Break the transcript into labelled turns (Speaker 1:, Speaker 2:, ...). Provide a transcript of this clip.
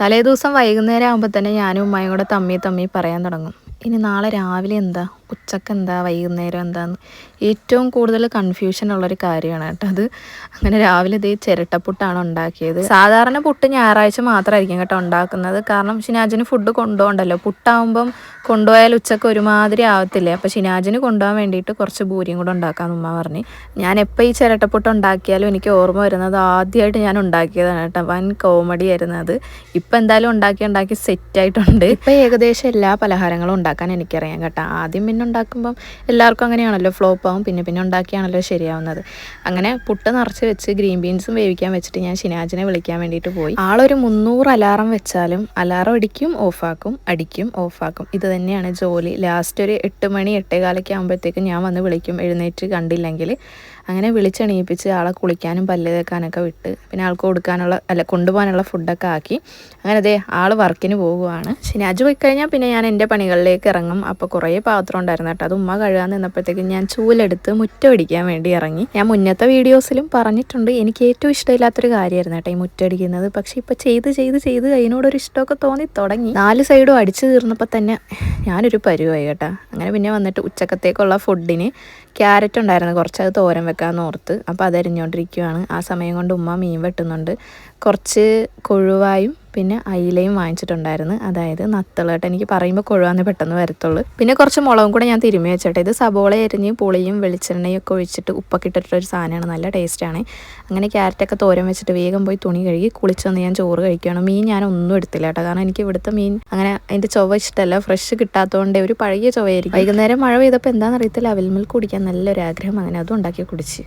Speaker 1: തലേ ദിവസം വൈകുന്നേരം ആകുമ്പോൾ തന്നെ ഞാനും ഉമ്മയും കൂടെ തമ്മി തമ്മി പറയാൻ തുടങ്ങും. ഇനി നാളെ രാവിലെ എന്താ? ഉച്ചയ്ക്ക് എന്താ വൈകുന്നേരം എന്താന്ന്. ഏറ്റവും കൂടുതൽ കൺഫ്യൂഷൻ ഉള്ളൊരു കാര്യമാണ് കേട്ടോ അത്. അങ്ങനെ രാവിലെ ഇതേ ചിരട്ടപ്പുട്ടാണ് ഉണ്ടാക്കിയത്. സാധാരണ പുട്ട് ഞായറാഴ്ച മാത്രമായിരിക്കും കേട്ടോ ഉണ്ടാക്കുന്നത്. കാരണം ഷിനാജിന് ഫുഡ് കൊണ്ടുപോകണ്ടല്ലോ. പുട്ടാവുമ്പം കൊണ്ടുപോയാൽ ഉച്ചയ്ക്ക് ഒരുമാതിരി ആവത്തില്ലേ. അപ്പോൾ ഷിനാജിന് കൊണ്ടുപോകാൻ വേണ്ടിയിട്ട് കുറച്ച് ഭൂരിയും കൂടെ ഉണ്ടാക്കാമെന്ന് ഉമ്മ പറഞ്ഞു. ഞാൻ എപ്പോൾ ഈ ചിരട്ടപ്പുട്ട് ഉണ്ടാക്കിയാലും എനിക്ക് ഓർമ്മ വരുന്നത് ആദ്യമായിട്ട് ഞാൻ ഉണ്ടാക്കിയതാണ് കേട്ടോ. വൻ കോമഡി ആയിരുന്നു അത്. ഇപ്പം എന്തായാലും ഉണ്ടാക്കി ഉണ്ടാക്കി സെറ്റായിട്ടുണ്ട് ഇപ്പം ഏകദേശം എല്ലാ പലഹാരങ്ങളും ഉണ്ടാക്കാൻ എനിക്കറിയാം കേട്ടോ. ആദ്യം പിന്നെ ഉണ്ടാക്കുമ്പം എല്ലാവർക്കും അങ്ങനെയാണല്ലോ ഫ്ലോപ്പ് ആവും പിന്നെ പിന്നെ ഉണ്ടാക്കിയാണല്ലോ ശരിയാവുന്നത്. അങ്ങനെ പുട്ട് നിറച്ച് വെച്ച് ഗ്രീൻ ബീൻസും വേവിക്കാൻ വെച്ചിട്ട് ഞാൻ ഷിനാജിനെ വിളിക്കാൻ വേണ്ടിയിട്ട് പോയി. ആളൊരു മുന്നൂറ് അലാറം വെച്ചാലും അലാറം അടിക്കും ഓഫാക്കും അടിക്കും ഓഫാക്കും. ഇത് തന്നെയാണ് ജോലി. ലാസ്റ്റ് ഒരു എട്ട് മണി എട്ടേകാലൊക്കെ ആകുമ്പോഴത്തേക്കും ഞാൻ വന്ന് വിളിക്കും. എഴുന്നേറ്റ് കണ്ടില്ലെങ്കിൽ അങ്ങനെ വിളിച്ചെണീപ്പിച്ച് ആളെ കുളിക്കാനും പല്ല് തേക്കാനൊക്കെ വിട്ട് പിന്നെ ആൾക്ക് കൊടുക്കാനുള്ള അല്ല കൊണ്ടുപോകാനുള്ള ഫുഡൊക്കെ ആക്കി. അങ്ങനെ അതെ ആൾ വർക്കിന് പോകുവാണ് ഷിനാജ് പോയി കഴിഞ്ഞാൽ പിന്നെ ഞാൻ എന്റെ പണികളിലേക്ക് ഇറങ്ങും. അപ്പോൾ കുറേ പാത്രം ഉണ്ടായിരുന്നു കേട്ടോ. അത് ഉമ്മ കഴുകാൻ നിന്നപ്പോഴത്തേക്കും ഞാൻ ചൂലെടുത്ത് മുറ്റമടിക്കാൻ വേണ്ടി ഇറങ്ങി. ഞാൻ മുന്നത്തെ വീഡിയോസിലും പറഞ്ഞിട്ടുണ്ട്. എനിക്ക് ഏറ്റവും ഇഷ്ടമില്ലാത്തൊരു കാര്യമായിരുന്നു കേട്ടോ ഈ മുറ്റടിക്കുന്നത് പക്ഷേ ഇപ്പോൾ ചെയ്ത് ചെയ്ത് ചെയ്ത് അതിനോടൊരു ഇഷ്ടമൊക്കെ തോന്നി തുടങ്ങി. നാല് സൈഡും അടിച്ചു തീർന്നപ്പോൾ തന്നെ ഞാനൊരു പരുവായി കേട്ടോ. അങ്ങനെ പിന്നെ വന്നിട്ട് ഉച്ചക്കത്തേക്കുള്ള ഫുഡിന് ക്യാരറ്റ് ഉണ്ടായിരുന്നു. കുറച്ച് അത് തോരൻ വെക്കാമെന്ന് ഓർത്ത്. അപ്പോൾ അത് ആ സമയം കൊണ്ട് ഉമ്മ മീൻ വെട്ടുന്നുണ്ട്. കുറച്ച് കൊഴുവായും പിന്നെ അയിലയും വാങ്ങിച്ചിട്ടുണ്ടായിരുന്നു. അതായത് നത്തളേട്ട് എനിക്ക് പറയുമ്പോൾ കൊഴുവാന്ന് പെട്ടെന്ന് വരത്തുള്ളൂ. പിന്നെ കുറച്ച് മുളകും കൂടെ ഞാൻ തിരുമ്മി വെച്ചോട്ടെ. ഇത് സബോള എരിഞ്ഞ് പുളിയും വെളിച്ചെണ്ണയും ഒക്കെ ഒഴിച്ചിട്ട് ഉപ്പൊക്കെ ഇട്ടിട്ടൊരു സാധനമാണ്. നല്ല ടേസ്റ്റാണ് അങ്ങനെ ക്യാരറ്റൊക്കെ തോരൻ വെച്ചിട്ട് വേഗം പോയി തുണി കഴുകി കുളിച്ചൊന്ന് ഞാൻ ചോറ് കഴിക്കുകയാണ്. മീൻ ഞാൻ ഒന്നും എടുത്തില്ല കേട്ടോ. കാരണം എനിക്ക് ഇവിടുത്തെ മീൻ അങ്ങനെ അതിന്റെ ചൊവ്വ ഇഷ്ടമല്ല ഫ്രഷ് കിട്ടാത്തതുകൊണ്ട് ഒരു പഴകിയ ചൊവ്വയായിരിക്കും. വൈകുന്നേരം മഴ പെയ്തപ്പോൾ എന്താണെന്ന് അറിയത്തില്ല. അവൽമിൽ മിൽക്ക് കുടിക്കാൻ നല്ലൊരു ആഗ്രഹം. അങ്ങനെ അതും ഉണ്ടാക്കി കുടിച്ച്.